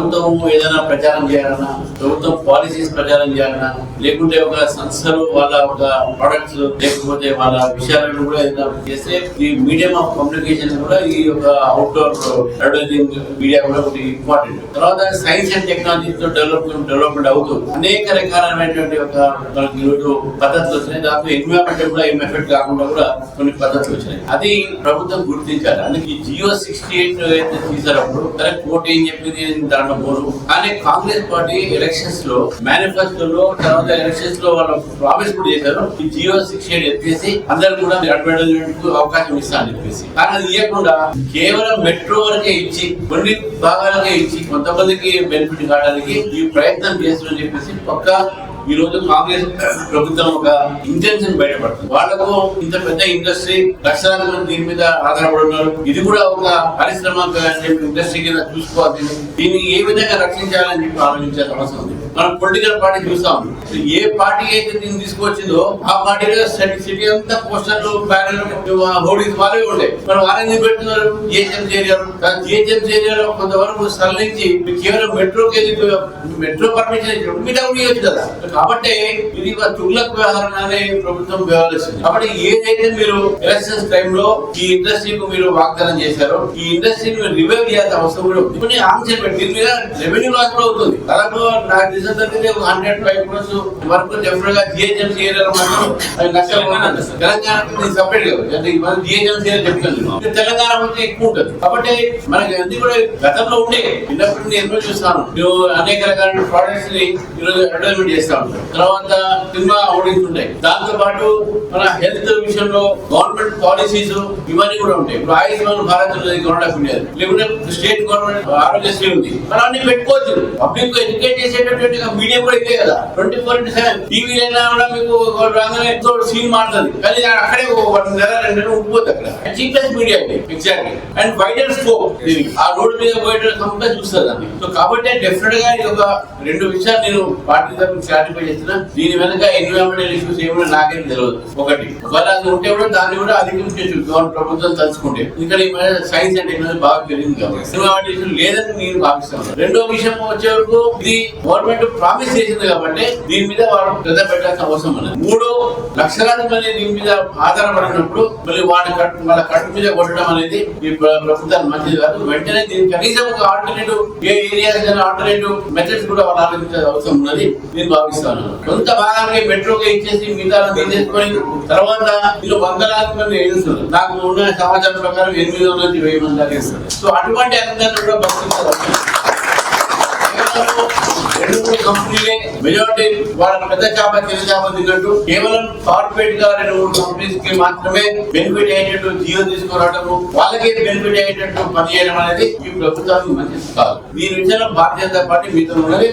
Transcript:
ప్రభుత్వం ఏదైనా ప్రచారం చేయాలన్నా ప్రభుత్వం పాలసీస్ ప్రచారం చేయాలన్నా లేకుంటే ఒక సంస్థలు వాళ్ళ ఒక ప్రొడక్ట్స్ లేకపోతే వాళ్ళ విషయాలను కూడా ఏదైనా చేస్తే ఈ మీడియం ఆఫ్ కమ్యూనికేషన్ కూడా ఈ యొక్క అవుట్డోర్ అడ్వర్టైజింగ్ మీడియా కూడా ఒకటి ఇంపార్టెంట్ తర్వాత సైన్స్ అండ్ టెక్నాలజీతో డెవలప్మెంట్ డెవలప్మెంట్ అవుతూ అనేక రకాలైనటువంటి ఒక మనకి ఈరోజు పద్ధతులు వచ్చినాయి. దాంట్లో ఎన్విరాన్మెంట్ కూడా ఏం ఎఫెక్ట్ కాకుండా కూడా కొన్ని పద్ధతులు వచ్చినాయి. అది ప్రభుత్వం గుర్తించాలి. అందుకే ఈ జియో సిక్స్టీ ఎయిట్ అయితే తీసారప్పుడు సరే కోర్టు ఏం చెప్పింది దాంట్లో పోరు కానీ కాంగ్రెస్ పార్టీ ఎలక్షన్స్లో మేనిఫెస్టోలో తర్వాత ఎలక్షన్స్లో వాళ్ళు ప్రామిస్ కూడా చేశారు. ఈ జియో సిక్స్ ఎయిట్ ఎత్తేసి అందరు కూడా అడ్వర్టైజ్మెంట్ అవకాశం ఇస్తా అని చెప్పేసి. కానీ అది ఇవ్వకుండా కేవలం మెట్రో వరకే ఇచ్చి కొన్ని భాగాలకే ఇచ్చి కొంతమందికి బెనిఫిట్ కావడానికి ఈ ప్రయత్నం చేస్తుందని చెప్పేసి పక్క ఈ రోజు కాంగ్రెస్ ప్రభుత్వం ఒక ఇంటెన్షన్ బయటపడుతుంది. వాళ్ళకు ఇంత పెద్ద ఇండస్ట్రీ లక్షలాది మంది దీని మీద ఆధారపడున్నారు ఇది కూడా ఒక పరిశ్రమ ఇండస్ట్రీ కింద చూసుకోవాలి. దీన్ని ఏ విధంగా రక్షించాలని చెప్పి ఆలోచించే అవసరం ఉంది. మనం పొలిటికల్ పార్టీ చూస్తాం ఏ పార్టీ అయితే దీన్ని తీసుకొచ్చిందో ఆ పార్టీలో సిటీ అంతా పోస్టర్లు బ్యానర్లు హోర్డింగ్స్ వాళ్ళే ఉండే. మనం వాళ్ళు ఎందుకు పెడుతున్నారు జిహెచ్ఎంసీ ఏరియాలో జిహెచ్ఎంసీ ఏరియాలో కొంతవరకు సరళించి కేవలం మెట్రోకి మెట్రో పర్మిషన్ ఇచ్చారు. మిగతా కూడా కదా. కాబట్టి ఇది ఒక తుగ్లక్ వ్యవహారంగానే ప్రభుత్వం వ్యవహరిస్తుంది. కాబట్టి ఏదైతే మీరు ఎలక్షన్స్ టైంలో ఈ ఇండస్ట్రీకి మీరు వాగ్దానం చేశారో ఈ ఇండస్ట్రీని మీరు రివైవ్ చేయాల్సిన అవసరం కూడా ఉంది. కొన్ని ఆంక్షలు పెట్టి దీని మీద రెవెన్యూ లాస్ కూడా అవుతుంది దాదాపు నాకు తెలిసినంత ఒక హండ్రెడ్ ఫైవ్ క్రోర్స్ వరకు డెఫినెట్గా జిహెచ్ఎంసీ ఏరియాలో మాత్రం. తెలంగాణ సపరేట్ అంటే మన జిహెచ్ఎంసీ ఏరియా చెప్తాను ఇది తెలంగాణ వచ్చి ఎక్కువ ఉంటుంది. కాబట్టి మనకి అన్ని కూడా గతంలో ఉండే. చిన్నప్పటి నుండి ఎన్నో చూస్తాను అనేక రకాల ప్రోడక్ట్స్ని ఈరోజు అడ్వర్టైజ్మెంట్ చేస్తా ఉంటాం తర్వాత సినిమా హోర్డింగ్స్ ఉంటాయి దాంతో పాటు మన హెల్త్ విషయంలో గవర్నమెంట్ పాలసీస్ ఇవన్నీ కూడా ఉంటాయి. ఇప్పుడు Ayushman Bharat government of India లేకుంటే స్టేట్ గవర్నమెంట్ ఆరోగ్యశ్రీ ఉంది. మనం అన్ని పెట్టుకోవచ్చు పబ్లిక్ ఎడ్యుకేట్ చేసేటటువంటి మీడియా కూడా ఇదే కదా. Twenty four into seven. TV అయినా కూడా మీకు ఒక రాగానే సీన్ మారుతుంది. కానీ అక్కడే ఒక వన్ నెల రెండు నెలలు ఉండిపోతుంది అక్కడ. Cheapest media exactly and wider scope ఆ రోడ్డు మీద పోయేట కంపెనీ చూస్తుంది అండి సో కాబట్టి డెఫినెట్గా ఇది ఒక రెండు విషయాలు నేను పార్టీ తరఫున పార్టిసిపేట్ చేస్తున్నా. దీని వెనక ఎన్విరాన్మెంటల్ ఇష్యూస్ ఏమైనా నాకేం తెలియదు ఒకటి. ఒకవేళ అది ఉంటే కూడా దాన్ని కూడా అధిగమించచ్చు గవర్నమెంట్ ప్రభుత్వం తలుచుకుంటే. ఇక్కడ ఈ మధ్య సైన్స్ అండ్ టెక్నాలజీ బాగా పెరిగింది కాబట్టి. ఎన్విరాన్మెంటల్ ఇష్యూ లేదని నేను భావిస్తాను రెండో విషయం వచ్చే వరకు ఇది గవర్నమెంట్ ప్రామిస్ చేసింది కాబట్టి దీని మీద వాళ్ళు శ్రద్ధ పెట్టాల్సిన అవసరం ఉన్నది. మూడు లక్షలాది మంది దీని మీద ఆధారపడినప్పుడు మళ్ళీ వాళ్ళ కట్టు వాళ్ళ కట్టు మీద కొట్టడం అనేది ఈ ప్రభుత్వానికి మంచిది కాదు. వెంటనే దీనికి కనీసం ఒక ఆల్టర్నేటివ్ ఏ ఏరియాస్ ఆల్టర్నేటివ్ మెథడ్స్ కూడా వాళ్ళు ఆలోచించాల్సిన అవసరం ఉన్నది. నేను భావిస్తాను కొంత భాగానికి మెట్రోకి ఇచ్చేసి మిగతా తీసేసుకొని తర్వాత వీళ్ళు వందలాది మంది ఏడుస్తారు నాకు ఉన్న సమాచారం ప్రకారం ఎనిమిది వందల నుంచి వెయ్యి మంది దాకా వేస్తారు సో అటువంటి అందరినీ కూడా బతికించాలి రెండు మూడు కంపెనీలే మెజారిటీ వాళ్ళ పెద్ద చేప చిన్న చేప తిన్నట్టు కేవలం కార్పొరేట్గా రెండు మూడు కంపెనీస్కి మాత్రమే బెనిఫిట్ అయ్యేటట్టు జియో తీసుకురావడము వాళ్ళకే బెనిఫిట్ అయ్యేటట్టు పనిచేయడం అనేది ఈ ప్రభుత్వానికి మంచిది కాదు. దీని విషయంలో భారతీయ జనతా పార్టీ మీతో ఉన్నది.